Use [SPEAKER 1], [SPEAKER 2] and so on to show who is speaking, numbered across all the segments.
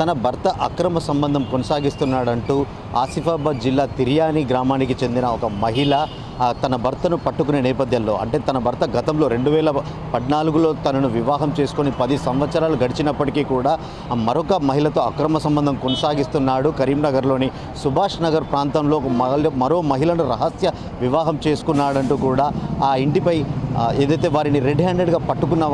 [SPEAKER 1] తన భర్త అక్రమ సంబంధం కొనసాగిస్తున్నాడంటూ ఆసిఫాబాద్ జిల్లా తిరియాని గ్రామానికి చెందిన ఒక మహిళ తన భర్తను పట్టుకునే నేపథ్యంలో అంటే తన భర్త గతంలో రెండు వేల పద్నాలుగులో తనను వివాహం చేసుకొని పది సంవత్సరాలు గడిచినప్పటికీ కూడా మరొక మహిళతో అక్రమ సంబంధం కొనసాగిస్తున్నాడు. కరీంనగర్లోని సుభాష్ నగర్ ప్రాంతంలో మరో మహిళను రహస్య వివాహం చేసుకున్నాడంటూ కూడా ఆ ఇంటిపై ఏదైతే వారిని రెడ్ హ్యాండెడ్గా పట్టుకున్న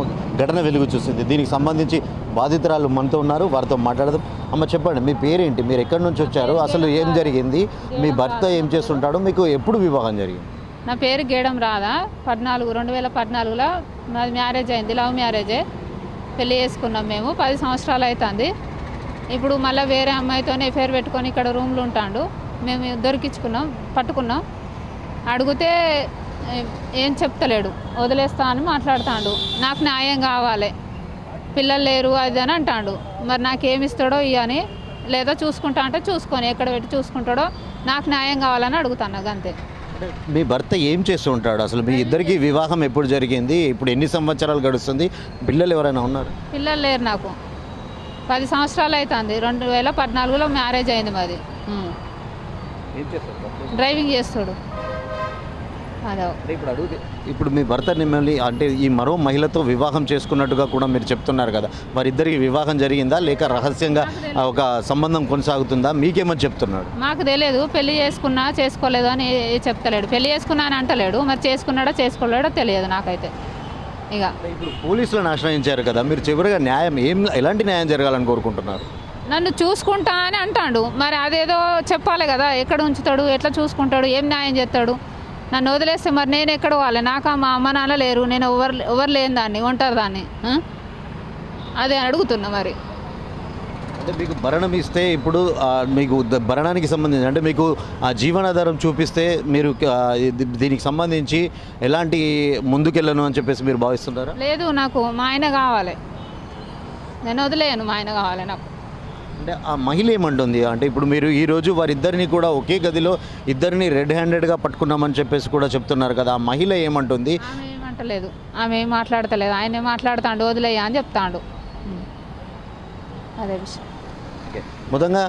[SPEAKER 1] ఘటన వెలుగు చూసింది దీనికి సంబంధించి బాధితురాలు మనతో ఉన్నారు వారితో మాట్లాడదాం. అమ్మ చెప్పండి మీ పేరేంటి? మీరు ఎక్కడి నుంచి వచ్చారు? అసలు ఏం జరిగింది? మీ భర్త ఏం చేస్తుంటాడు? మీకు ఎప్పుడు వివాహం జరిగింది?
[SPEAKER 2] నా పేరు గేడం రాధా. పద్నాలుగు రెండు వేల పద్నాలుగులో మాది మ్యారేజ్ అయింది లవ్ మ్యారేజే. పెళ్ళి చేసుకున్నాం మేము. పది సంవత్సరాలు అవుతుంది ఇప్పుడు మళ్ళీ వేరే అమ్మాయితోనే ఎఫైర్ పెట్టుకొని ఇక్కడ రూమ్లో ఉంటాడు. మేము దొరికించుకున్నాం పట్టుకున్నాం. అడిగితే ఏ- చెప్తలేడు. వదిలేస్తా అని మాట్లాడుతాడు. నాకు న్యాయం కావాలి. పిల్లలు లేరు అది అని అంటాడు. మరి నాకేమి ఇస్తాడో ఇవని లేదా చూసుకుంటా అంటే చూసుకొని ఎక్కడ పెట్టి చూసుకుంటాడో నాకు న్యాయం కావాలని అడుగుతాను అంతే.
[SPEAKER 1] మీ భర్త ఏం చేస్తూ ఉంటాడు? అసలు మీ ఇద్దరికి వివాహం ఎప్పుడు జరిగింది? ఇప్పుడు ఎన్ని సంవత్సరాలు గడుస్తుంది? పిల్లలు ఎవరైనా ఉన్నారు?
[SPEAKER 2] పిల్లలు లేరు నాకు. పది సంవత్సరాలు అవుతుంది రెండు వేల పద్నాలుగులో మ్యారేజ్ అయింది మాది. డ్రైవింగ్ చేస్తాడు.
[SPEAKER 1] అంటే ఇప్పుడు అడుగు ఇప్పుడు మీ భర్త మిమ్మల్ని అంటే ఈ మరో మహిళతో వివాహం చేసుకున్నట్టుగా కూడా మీరు చెప్తున్నారు కదా. వారిద్దరికి వివాహం జరిగిందా? లేక రహస్యంగా ఒక సంబంధం కొనసాగుతుందా? మీకేమని చెప్తున్నాడు
[SPEAKER 2] మాకు తెలియదు పెళ్ళి చేసుకున్నా చేసుకోలేదు అని చెప్తలేడు. పెళ్ళి చేసుకున్నా అని అంటలేడు. మరి చేసుకున్నాడో చేసుకోలేడో తెలియదు నాకైతే. ఇక.
[SPEAKER 1] ఇప్పుడు పోలీసులను ఆశ్రయించారు కదా. మీరు చివరిగా న్యాయం ఏం ఎలాంటి న్యాయం జరగాలని కోరుకుంటున్నారు?
[SPEAKER 2] నన్ను చూసుకుంటా అని అంటాడు. మరి అదేదో చెప్పాలి కదా. ఎక్కడ ఉంచుతాడు? ఎట్లా చూసుకుంటాడు? ఏం న్యాయం చేస్తాడు? నన్ను వదిలేస్తే మరి నేను ఎక్కడ పోవాలి? నాకు మా అమ్మ నాన్న లేరు. నేను ఎవరు ఎవరు లేని దాన్ని ఒంటరి దాన్ని? అదే అడుగుతున్నా మరి.
[SPEAKER 1] అంటే మీకు భరణం ఇస్తే ఇప్పుడు మీకు భరణానికి సంబంధించి అంటే మీకు ఆ జీవనాధారం చూపిస్తే మీరు దీనికి సంబంధించి ఎలాంటి ముందుకెళ్ళను అని చెప్పేసి మీరు భావిస్తున్నారా
[SPEAKER 2] లేదు నాకు మా ఆయన కావాలి. నేను వదిలేయను మా ఆయన కావాలి నాకు.
[SPEAKER 1] అంటే ఆ మహిళ ఏమంటుంది అంటే ఇప్పుడు మీరు ఈ రోజు వారిద్దరిని కూడా ఒకే గదిలో ఇద్దరిని రెడ్ హ్యాండెడ్గా పట్టుకున్నామని చెప్పేసి కూడా చెప్తున్నారు కదా ఆ మహిళ ఏమంటుంది?
[SPEAKER 2] ఆమె ఏమంటలేదు ఆమె ఏం మాట్లాడతలేదు. ఆయన మాట్లాడుతాడు వదిలేయ అని చెప్తాడు. అదే విషయం.
[SPEAKER 1] మొత్తంగా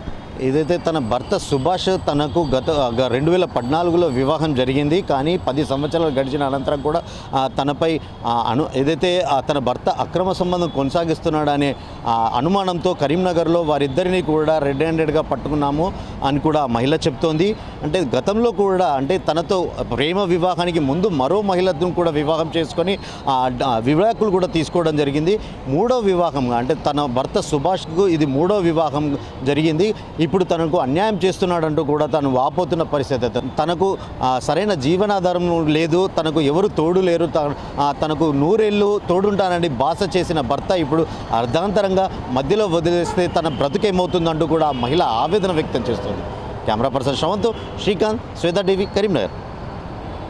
[SPEAKER 1] ఏదైతే తన భర్త సుభాష్ తనకు గత రెండు వేల పద్నాలుగులో వివాహం జరిగింది కానీ పది సంవత్సరాలు గడిచిన అనంతరం కూడా తనపై అను ఏదైతే తన భర్త అక్రమ సంబంధం కొనసాగిస్తున్నాడనే అనుమానంతో కరీంనగర్లో వారిద్దరిని కూడా రెడ్ హ్యాండెడ్గా పట్టుకున్నాము. అని కూడా మహిళ చెప్తోంది. అంటే గతంలో కూడా అంటే తనతో ప్రేమ వివాహానికి ముందు మరో మహిళను కూడా వివాహం చేసుకొని ఆ, విడాకులు కూడా తీసుకోవడం జరిగింది. మూడో వివాహంగా అంటే తన భర్త సుభాష్కు ఇది మూడో వివాహం జరిగింది. ఇప్పుడు తనకు అన్యాయం చేస్తున్నాడంటూ కూడా తను వాపోతున్న పరిస్థితి. తనకు సరైన జీవనాధారం లేదు తనకు ఎవరు తోడు లేరు తనకు నూరేళ్ళు తోడుంటానని బాస చేసిన భర్త ఇప్పుడు అర్ధాంతరంగా మధ్యలో వదిలేస్తే తన బ్రతుకేమవుతుందంటూ కూడా మహిళ ఆవేదన వ్యక్తం చేస్తుంది. कैमरा पर्सन श्रवंतो श्रीकांत श्वेता देवी करीमनगर